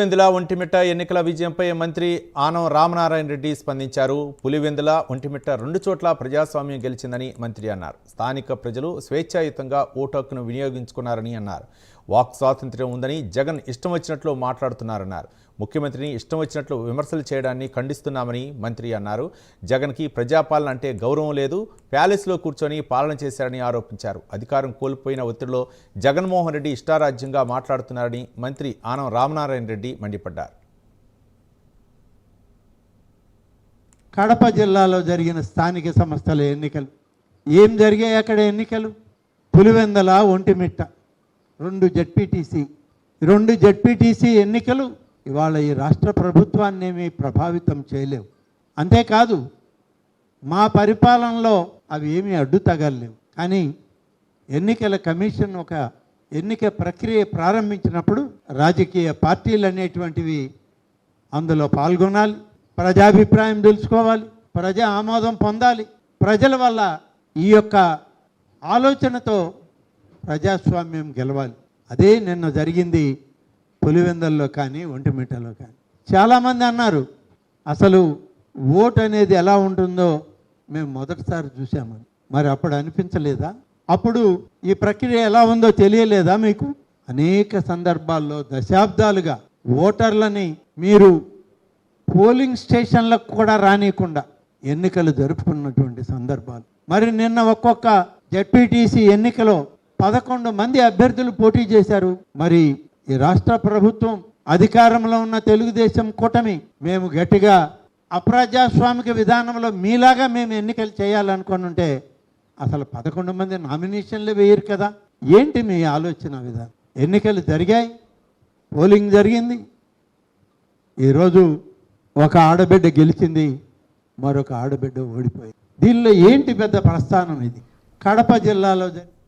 పులివెందుల ఒంటిమిట్ట ఎన్నికల విజయంపై మంత్రి ఆనం రామనారాయణ రెడ్డి స్పందించారు. పులివెందుల ఒంటిమిట్ట రెండు చోట్ల ప్రజాస్వామ్యం గెలిచిందని మంత్రి అన్నారు. స్థానిక ప్రజలు స్వేచ్ఛాయుతంగా ఓటు హక్కును వినియోగించుకున్నారని అన్నారు. వాక్ స్వాతంత్ర్యం ఉందని జగన్ ఇష్టం వచ్చినట్లు మాట్లాడుతున్నారన్నారు. ముఖ్యమంత్రిని ఇష్టం వచ్చినట్లు విమర్శలు చేయడాన్ని ఖండిస్తున్నామని మంత్రి అన్నారు. జగన్కి ప్రజాపాలన అంటే గౌరవం లేదు ప్యాలెస్లో కూర్చొని పాలన చేశారని ఆరోపించారు. అధికారం కోల్పోయిన ఒత్తిడిలో జగన్మోహన్ రెడ్డి ఇష్టారాజ్యంగా మాట్లాడుతున్నారని మంత్రి ఆనం రామనారాయణ రెడ్డి మండిపడ్డారు. కడప జిల్లాలో జరిగిన స్థానిక సంస్థల ఎన్నికలు. ఏం జరిగాయి అక్కడ ఎన్నికలు? పులివెందల ఒంటిమిట్ట. రెండు జడ్పీటీసీ. రెండు జడ్పీటీసీ ఎన్నికలు ఇవాళ ఈ రాష్ట్ర ప్రభుత్వాన్ని ఏమీ ప్రభావితం చేయలేవు. అంతేకాదు మా పరిపాలనలో అవి ఏమీ అడ్డు తగలలేవు. కానీ ఎన్నికల కమిషన్ ఒక ఎన్నిక ప్రక్రియ ప్రారంభించినప్పుడు రాజకీయ పార్టీలు అనేటువంటివి అందులో పాల్గొనాలి ప్రజాభిప్రాయం తెలుసుకోవాలి ప్రజా ఆమోదం పొందాలి. ప్రజల వల్ల ఈ యొక్క ఆలోచనతో ప్రజాస్వామ్యం గెలవాలి. అదే నిన్న జరిగింది పులివెందల్లో కానీ ఒంటిమిట్టలో కానీ. చాలామంది అన్నారు అసలు ఓటు అనేది ఎలా ఉంటుందో మేము మొదటిసారి చూసామని మరి అప్పుడు అనిపించలేదా? అప్పుడు ఈ ప్రక్రియ ఎలా ఉందో తెలియలేదా మీకు? అనేక సందర్భాల్లో దశాబ్దాలుగా ఓటర్లని మీరు పోలింగ్ స్టేషన్లకు కూడా రానియకుండా ఎన్నికలు జరుపుకున్నటువంటి సందర్భాలు. మరి నిన్న ఒక్కొక్క జడ్పీటీసీ ఎన్నికలో పదకొండు మంది అభ్యర్థులు పోటీ చేశారు. మరి ఈ రాష్ట్ర ప్రభుత్వం అధికారంలో ఉన్న తెలుగుదేశం కూటమి మేము గట్టిగా అప్రజాస్వామిక విధానంలో మీలాగా మేము ఎన్నికలు చేయాలనుకుని ఉంటే అసలు పదకొండు మంది నామినేషన్లు వేయరు కదా. ఏంటి మీ ఆలోచన విధానం? ఎన్నికలు జరిగాయి. పోలింగ్ జరిగింది. ఈరోజు ఒక ఆడబిడ్డ గెలిచింది. మరొక ఆడబిడ్డ ఓడిపోయింది. దీనిలో ఏంటి పెద్ద ప్రస్థానం ఇది? కడప జిల్లాలో జరిగింది.